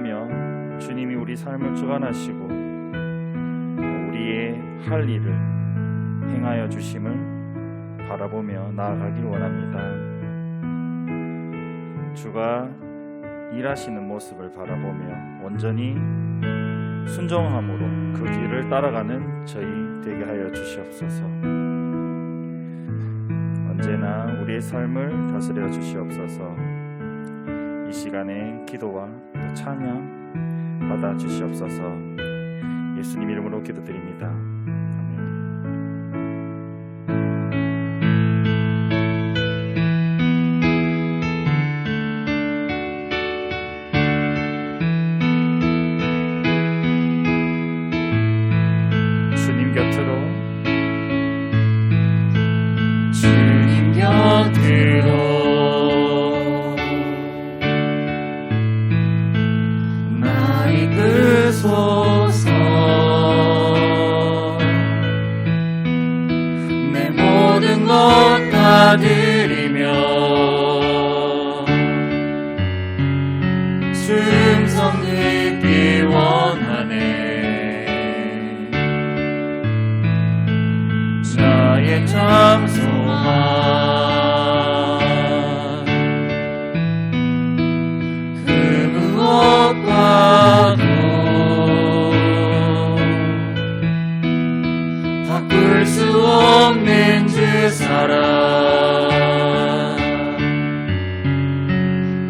거하며 주님이 우리 삶을 주관하시고 우리의 할 일을 행하여 주심을 바라보며 나아가길 원합니다. 주가 일하시는 모습을 바라보며 온전히 순종함으로 그 길을 따라가는 저희 되게 하여 주시옵소서. 언제나 우리의 삶을 다스려 주시옵소서. 이 시간에 기도와 또 찬양 받아 주시옵소서. 예수님 이름으로 기도드립니다.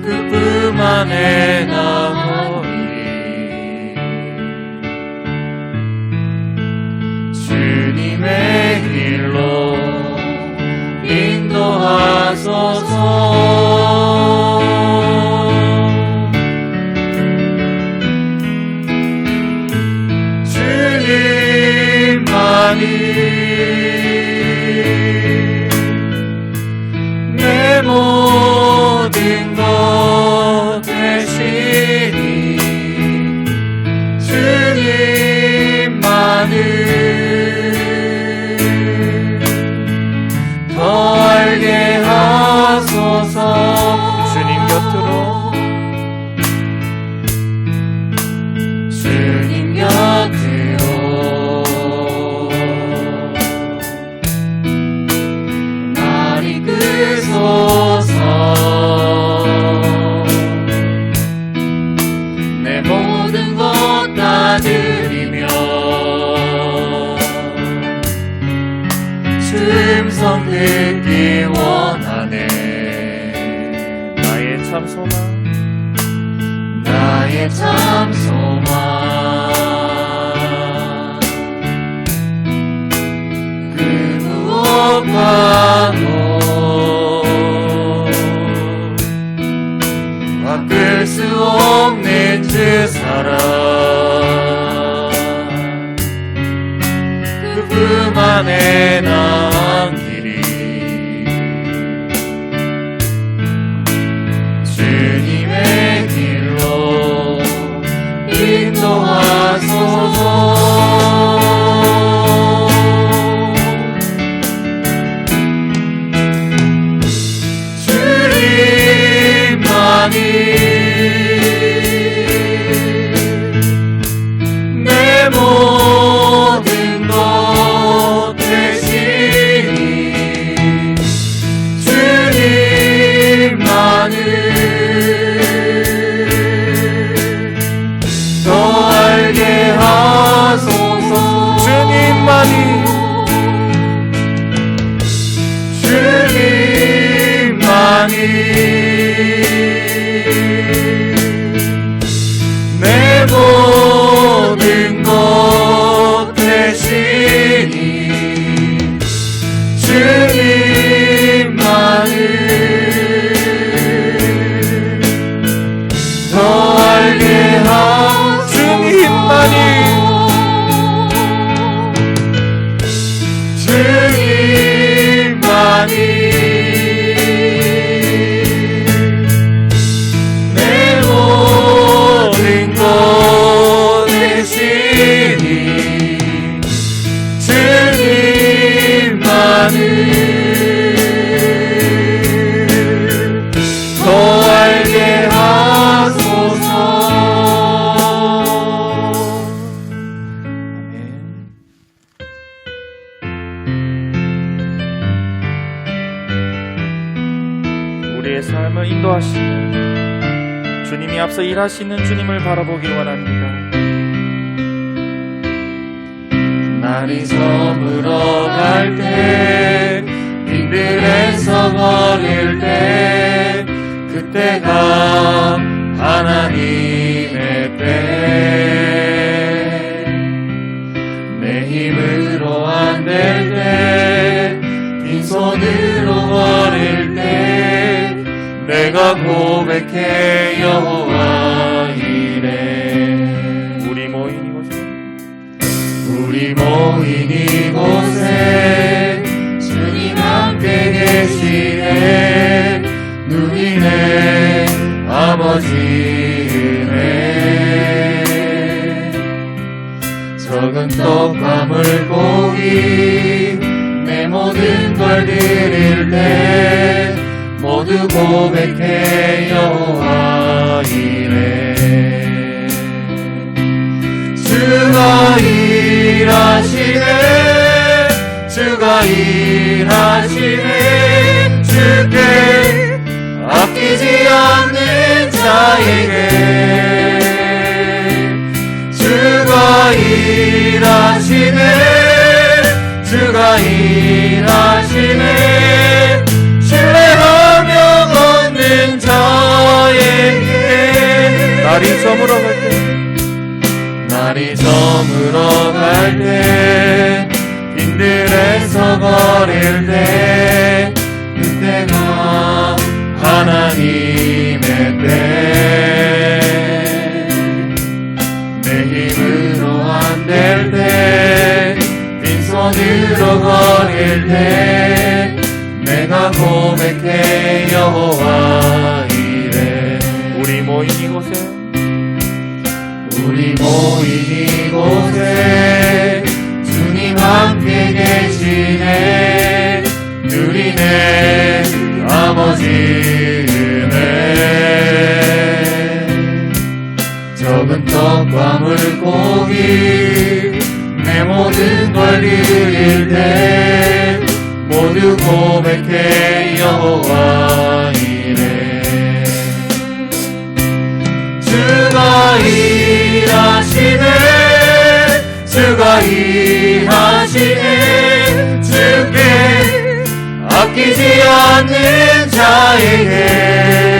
그뿐 안에 나오리 주님의 길로 인도하소서 참 소망 나의 참 소망 그 무엇과도 바꿀 수 없는 주 사랑 그뿐 안에 남기리 주 일하시는 주님을 바라보기 원합니다. 날이 저물어 갈 때, 빈들에서 거릴 때, 그때가 하나님의 때. 내 힘으로 안 될 때, 빈손으로 거릴 때, 내가 고백해 여호와 은혜 적은 떡과 물고기 내 모든 걸 드릴 때 모두 고백해 여호와 이래. 주가 일하시네 주가 일하시네. 주께 날이 저물어 갈 때. 날이 저물어 갈 때, 빈들에서 거릴 때, 적은 떡과 물고기 내 모든 걸 드릴 때 모두 고백해 여호와 이래. 주가 일하시네 주가 일하시네 주께 아끼지 않는 자에게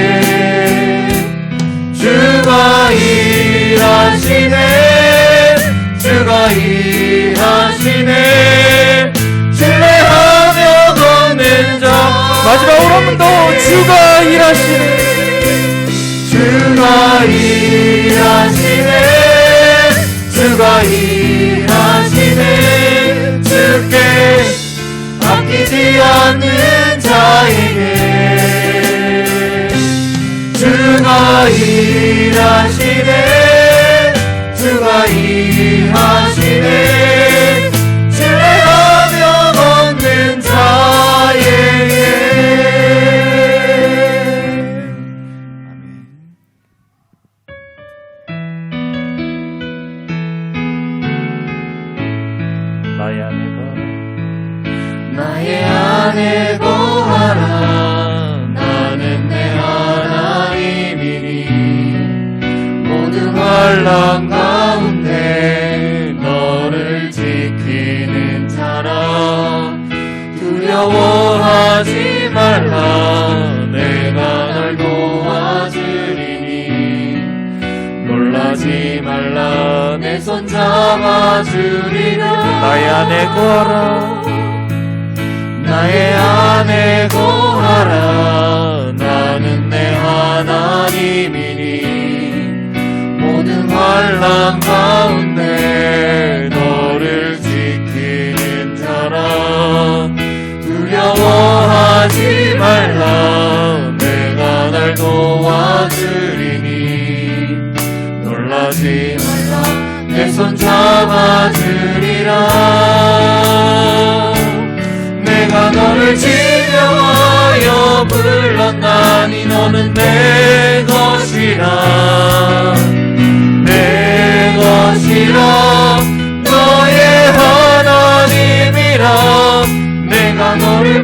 일하시네. 주가 일하시네. 신뢰하며 걷는 자. 마지막으로 한 번 더. 주가 일하시네. 주가 일하시네. 주가 일하시네. 주께 아끼지 않는 자에게. 주가 일하시네 주가 일하시 두려워하지 말라. 내가 널 도와주리니. 놀라지 말라. 내 손 잡아주리라. 나의 아내 구하라. 나의 아내 고하라. 나는 내 하나님이니. 모든 환란 가운데 하지 말라. 내가 날 도와주리라 놀라지 말라. 내 손 잡아주리라. 내가 너를 지명하여 불렀나니 너는 내 것이라. 내 것이라. 너의 하나님이라. 내가 너를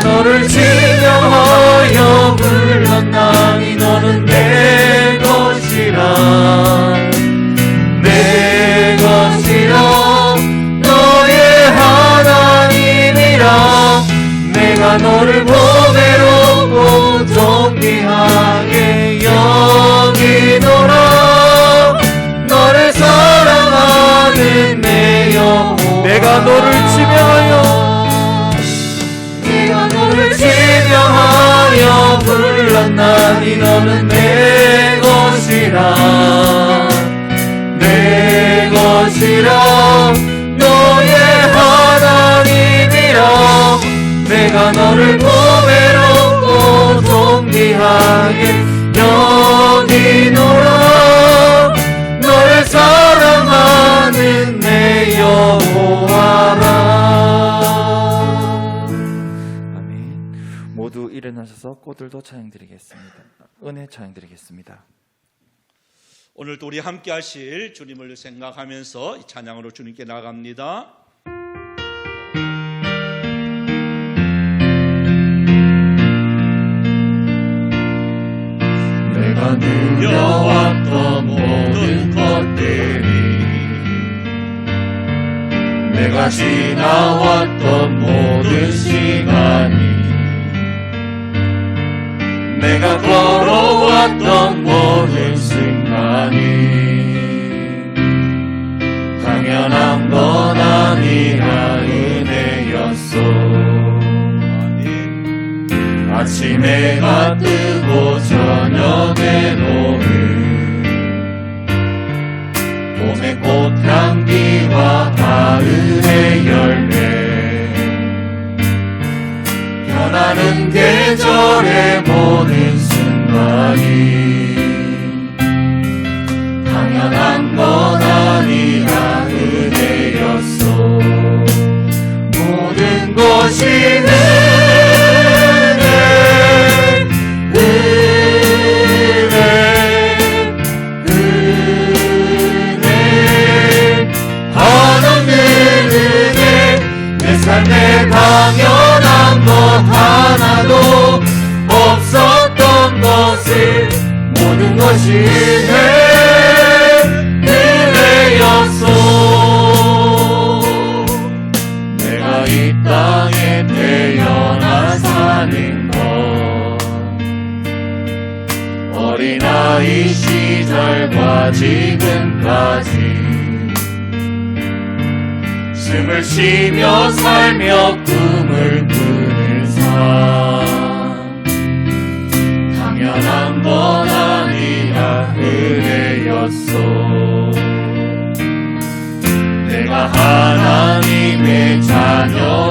너를 지명하여 불렀나니 너는 내 것이라. 내 것이라. 너의 하나님이라. 내가 너를 보배롭고 존귀하게 여기노라. 너를 사랑하는 내 영혼. 내가 너를 불렀나니 너는 내 것이라. 내 것이라. 너의 하나님이라. 내가 너를 보배롭고 존귀하게 여기노라 일어나셔서 꽃들도 찬양 드리겠습니다. 은혜 찬양 드리겠습니다. 오늘도 우리 함께 하실 주님을 생각하면서 이 찬양으로 주님께 나갑니다. 내가 누려왔던 모든 것들이 내가 지나왔던 모든 시간 걸어왔던 모든 순간이 당연한 건 아니라 은혜였어 아멘. 아침에가 뜨고 저녁에 노을 봄의 꽃향기와 가을의 열매 변하는 계절의 모든 순 은혜 은혜였소 내가 이 땅에 태어나 사는 것. 어린아이 시절과 지금까지 숨을 쉬며 살며 꿈을 꾸는 삶 하나님의 자녀